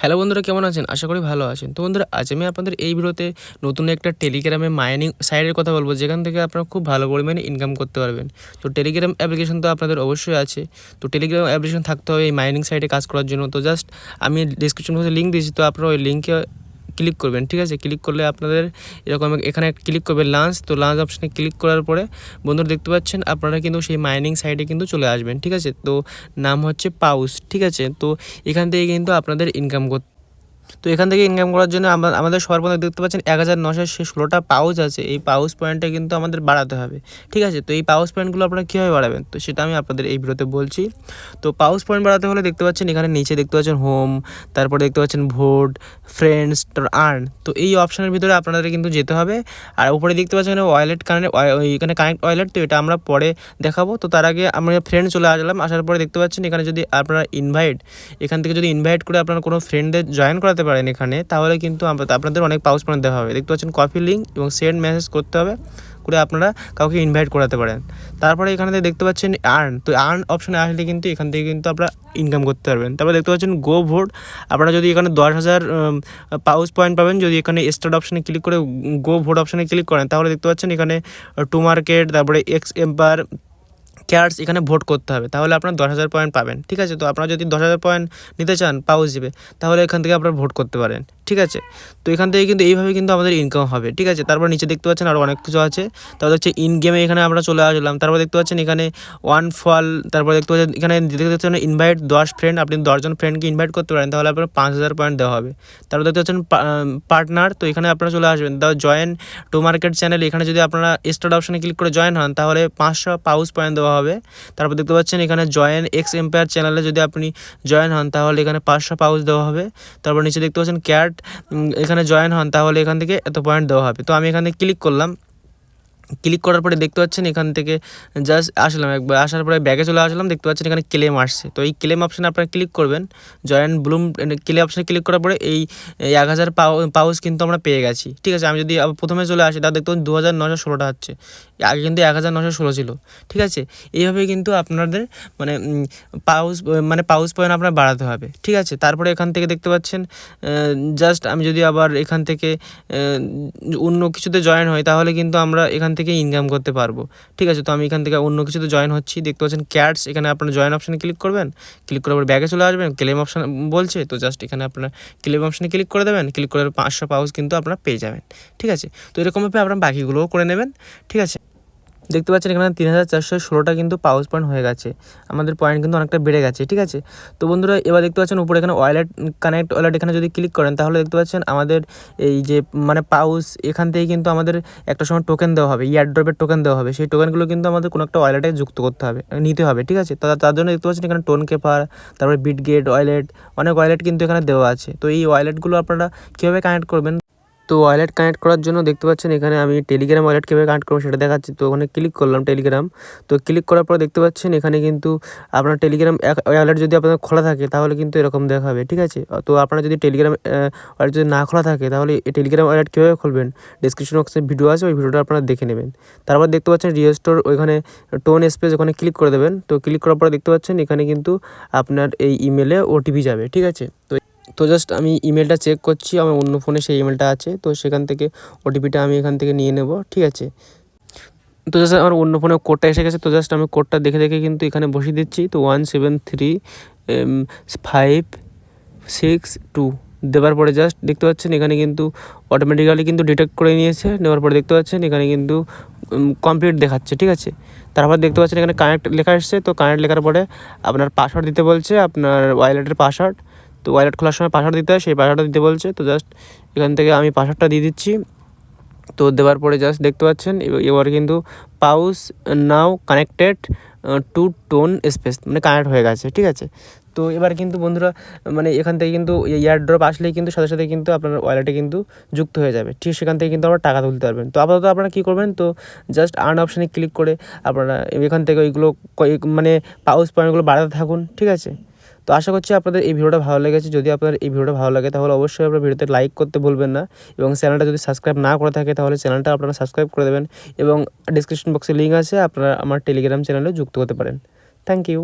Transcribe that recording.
Hello বন্ধুরা, কেমন আছেন? আশা করি ভালো আছেন। তো বন্ধুরা, আজ আমি আপনাদের এই ভিডিওতে নতুন একটা টেলিগ্রামে মাইনিং সাইডের কথা বলব, যেখান থেকে আপনারা খুব ভালো পরিমাণে ইনকাম করতে পারবেন। তো টেলিগ্রাম অ্যাপ্লিকেশন তো আপনাদের অবশ্যই আছে। তো টেলিগ্রাম অ্যাপ্লিকেশন থাকতে হবে এই মাইনিং সাইটে কাজ করার জন্য। তো জাস্ট আমি ডিসক্রিপশন বক্সে লিঙ্ক দিয়েছি, তো আপনারা ওই লিঙ্কে ক্লিক করবেন, ঠিক আছে? ক্লিক করলে আপনাদের এরকম এখানে ক্লিক করবেন লাঞ্চ, তো লাঞ্চ অপশানে ক্লিক করার পরে বন্ধুরা দেখতে পাচ্ছেন আপনারা কিন্তু সেই মাইনিং সাইটে কিন্তু চলে আসবেন, ঠিক আছে? তো নাম হচ্ছে পাউস, ঠিক আছে? তো এখান থেকে কিন্তু আপনাদের ইনকাম করতে তো এখান থেকে ইনকাম করার জন্য আমাদের সবার দেখতে পাচ্ছেন এক হাজার নশো সে ষোলোটা পাউচ আছে। এই পাউচ পয়েন্টটা কিন্তু আমাদের বাড়াতে হবে। ঠিক আছে? তো এই পাউচ পয়েন্টগুলো আপনারা কীভাবে বাড়াবেন? তো সেটা আমি আপনাদের এই ভিডিওতে বলছি। তো পাউচ পয়েন্ট বাড়াতে হলে দেখতে পাচ্ছেন এখানে নিচে দেখতে পাচ্ছেন হোম তারপরে দেখতে পাচ্ছেন ভোট ফ্রেন্ডস আর্ন তো এই অপশানের ভিতরে আপনাদের কিন্তু যেতে হবে। আর উপরে দেখতে পাচ্ছেন এখানে ওয়ালেট কানেক্ট এখানে কানেক্ট ওয়ালেট তো এটা আমরা পরে দেখাবো। তো তার আগে আমরা ফ্রেন্ড চলে আসলাম। আসার পরে দেখতে পাচ্ছেন এখানে যদি আপনারা ইনভাইট এখান থেকে যদি ইনভাইট করে আপনারা কোনো ফ্রেন্ডদের জয়েন করাতে পারেন এখানে, তাহলে কিন্তু আপনাদের অনেক পাউচ পয়েন্ট দেওয়া হবে। দেখতে পাচ্ছেন কপি লিঙ্ক এবং সেন্ড মেসেজ করতে হবে, করে আপনারা কাউকে ইনভাইট করাতে পারেন। তারপরে এখানে দেখতে পাচ্ছেন আর্ন তো আর্ন অপশানে আসলে কিন্তু এখান থেকে কিন্তু আপনারা ইনকাম করতে পারবেন। তারপরে দেখতে পাচ্ছেন গো ভোট আপনারা যদি এখানে দশ হাজার পাউচ পয়েন্ট পাবেন, যদি এখানে স্টার্ট অপশানে ক্লিক করে গো ভোট অপশানে ক্লিক করেন, তাহলে দেখতে পাচ্ছেন এখানে টু মার্কেট তারপরে এক্স এম্পার কেয়ার্স এখানে ভোট করতে হবে, তাহলে আপনার দশ হাজার পয়েন্ট পাবেন, ঠিক আছে? তো আপনারা যদি দশ হাজার পয়েন্ট নিতে চান পাউচ হিসেবে তাহলে এখান থেকে আপনারা ভোট করতে পারেন, ঠিক আছে? তো এখান থেকে কিন্তু এইভাবে কিন্তু আমাদের ইনকাম হবে, ঠিক আছে? তারপর নিচে দেখতে পাচ্ছেন আরও অনেক কিছু আছে, তারপর হচ্ছে ইন গেমে এখানে আমরা চলে আসলাম, তারপর দেখতে পাচ্ছেন এখানে ওয়ান ফল তারপর দেখতে পাচ্ছেন এখানে দেখতে পাচ্ছেন ইনভাইট দশ ফ্রেন্ড আপনি দশজন ফ্রেন্ডকে ইনভাইট করতে পারেন, তাহলে আপনার পাঁচ হাজার পয়েন্ট দেওয়া হবে। তারপর দেখতে পাচ্ছেন পার্টনার তো এখানে আপনারা চলে আসবেন তাও জয়েন টু মার্কেট চ্যানেল এখানে যদি আপনারা স্টার্ট অপশানে ক্লিক করে জয়েন হন, তাহলে পাঁচশো পাউস পয়েন্ট দেওয়া হবে। তারপর দেখতে পাচ্ছেন এখানে জয়েন এক্স এম্পায়ার চ্যানেলে যদি আপনি জয়েন হন, তাহলে এখানে পাঁচশো পাউচ দেওয়া হবে। তারপর নিচে দেখতে পাচ্ছেন ক্যাট এখানে জয়েন হন, তাহলে এখান থেকে এত পয়েন্ট দেওয়া হবে। তো আমি এখানে ক্লিক করলাম। ক্লিক করার পরে দেখতে পাচ্ছেন এখান থেকে জাস্ট আসলাম একবার, আসার পরে ব্যাগে চলে আসলাম, দেখতে পাচ্ছেন এখানে ক্লেম আসছে। তো এই ক্লেম অপশানে আপনারা ক্লিক করবেন জয়েন্ট ব্লুম ক্লেম অপশানে ক্লিক করার পরে এই এক হাজার পাউচ কিন্তু আমরা পেয়ে গেছি। ঠিক আছে, আমি যদি প্রথমে চলে আসি, তাহলে দেখতে পাচ্ছেন দু হাজার নশো ষোলোটা হচ্ছে। আগে কিন্তু এক হাজার নশো ষোলো ছিল। ঠিক আছে, এইভাবে কিন্তু আপনাদের মানে পাউস মানে পাউস পয়েন্ট আপনার বাড়াতে হবে। ঠিক আছে, তারপরে এখান থেকে দেখতে পাচ্ছেন জাস্ট আমি যদি আবার এখান থেকে অন্য কিছুতে জয়েন হই, তাহলে কিন্তু আমরা এখান থেকে থেকে ইনকাম করতে পারব। ঠিক আছে, তো আমি এখান থেকে অন্য কিছুতে জয়েন হচ্ছি। দেখতে পাচ্ছেন ক্যাটস এখানে আপনার জয়েন অপশানে ক্লিক করবেন। ক্লিক করার পর ব্যাগে চলে আসবেন। ক্লেম অপশান বলছে, তো জাস্ট এখানে আপনার ক্লেম অপশানে ক্লিক করে দেবেন। ক্লিক করে পাঁচশো পাউচ কিন্তু আপনারা পেয়ে যাবেন। ঠিক আছে, তো এরকমভাবে আপনার বাকিগুলোও করে নেবেন। ঠিক আছে দেখতে পাচ্ছেন এখানে তিন হাজার চারশো ষোলোটা কিন্তু পাউচ পয়েন্ট হয়ে গেছে। আমাদের পয়েন্ট কিন্তু অনেকটা বেড়ে গেছে, ঠিক আছে? তো বন্ধুরা, এবার দেখতে পাচ্ছেন উপরে এখানে ওয়ালেট কানেক্ট ওয়ালেট এখানে যদি ক্লিক করেন, তাহলে দেখতে পাচ্ছেন আমাদের এই যে মানে পাউস এখান থেকে কিন্তু আমাদের একটা সময় টোকেন দেওয়া হবে ইয়ার ড্রপের টোকেন দেওয়া হবে। সেই টোকেনগুলো কিন্তু আমাদের কোনো একটা ওয়ালেটে যুক্ত করতে হবে, নিতে হবে, ঠিক আছে? তার জন্য দেখতে পাচ্ছেন এখানে টোন কেপার তারপরে বিটগেট ওয়ালেট অনেক ওয়ালেট কিন্তু এখানে দেওয়া আছে। তো এই ওয়ালেটগুলো আপনারা কীভাবে কানেক্ট করবেন? তো ওয়ালেট কানেক্ট করার জন্য দেখতে পাচ্ছেন এখানে আমি টেলিগ্রাম ওয়ালেট কীভাবে কানেক্ট করব সেটা দেখাচ্ছি। তো ওখানে ক্লিক করলাম টেলিগ্রাম। তো ক্লিক করার পর দেখতে পাচ্ছেন এখানে কিন্তু আপনার টেলিগ্রাম ওয়ালেট যদি আপনার খোলা থাকে তাহলে কিন্তু এরকম দেখাবে, ঠিক আছে? তো আপনার যদি টেলিগ্রাম ওয়ালেট যদি না খোলা থাকে তাহলে টেলিগ্রাম ওয়ালেট কীভাবে খুলবেন? ডিসক্রিপশন বক্সে ভিডিও আছে, ওই ভিডিওটা আপনারা দেখে নেবেন। তারপর দেখতে পাচ্ছেন রিয়েস্টোর ওইখানে টোন স্পেস ওখানে ক্লিক করে দেবেন। তো ক্লিক করার পর দেখতে পাচ্ছেন এখানে কিন্তু আপনার এই ইমেলে ওটিপি যাবে, ঠিক আছে? তো তো জাস্ট আমি ইমেলটা চেক করছি, আমার অন্য ফোনে সেই ইমেলটা আছে, তো সেখান থেকে ওটিপিটা আমি এখান থেকে নিয়ে নেব, ঠিক আছে? তো জাস্ট আমার অন্য ফোনে কোডটা এসে গেছে, তো জাস্ট আমি কোডটা দেখে দেখে কিন্তু এখানে বসিয়ে দিচ্ছি, তো one seven three five six two দেওয়ার পরে জাস্ট দেখতে পাচ্ছেন এখানে কিন্তু অটোমেটিক্যালি কিন্তু ডিটেক্ট করে নিয়েছে, নেওয়ার পরে দেখতে পাচ্ছেন এখানে কিন্তু কমপ্লিট দেখাচ্ছে, ঠিক আছে? তারপর দেখতে পাচ্ছেন এখানে কানেক্ট লেখা এসছে, তো কানেক্ট লেখার পরে আপনার পাসওয়ার্ড দিতে বলছে, আপনার ওয়ালেটের পাসওয়ার্ড তো ওয়ালেট খোলার সময় পাসওয়ার্ড দিতে হয়, সেই পাসওয়ার্ডটা দিতে বলছে। তো জাস্ট এখান থেকে আমি পাসওয়ার্ডটা দিয়ে দিচ্ছি। তো দেওয়ার পরে জাস্ট দেখতে পাচ্ছেন, এবার কিন্তু pause now connected to TON space মানে কানেক্ট হয়ে গেছে, ঠিক আছে? তো এবার কিন্তু বন্ধুরা মানে এখান থেকে কিন্তু এয়ার ড্রপ আসলেই কিন্তু সাথে সাথে কিন্তু আপনার ওয়ালেটে কিন্তু যুক্ত হয়ে যাবে। ঠিক সেখান থেকে কিন্তু আপনারা টাকা তুলতে পারবেন। তো আপাতত আপনারা কী করবেন? তো জাস্ট আর্ন অপশানে ক্লিক করে আপনারা এখান থেকে ওইগুলো মানে পাউস পয়েন্টগুলো বাড়াতে থাকুন, ঠিক আছে? তো আশা করছি আপনাদের এই ভিডিওটা ভালো লেগেছে। যদি আপনার এই ভিডিওটা ভালো লাগে, তাহলে অবশ্যই আপনার ভিডিওতে লাইক করতে ভুলবেন না এবং চ্যানেলটা যদি সাবস্ক্রাইব না করে থাকে, তাহলে চ্যানেলটা আপনারা সাবস্ক্রাইব করে দেবেন এবং ডিসক্রিপশন বক্সে লিঙ্ক আছে, আপনারা আমার টেলিগ্রাম চ্যানেলে যুক্ত হতে পারেন। Thank you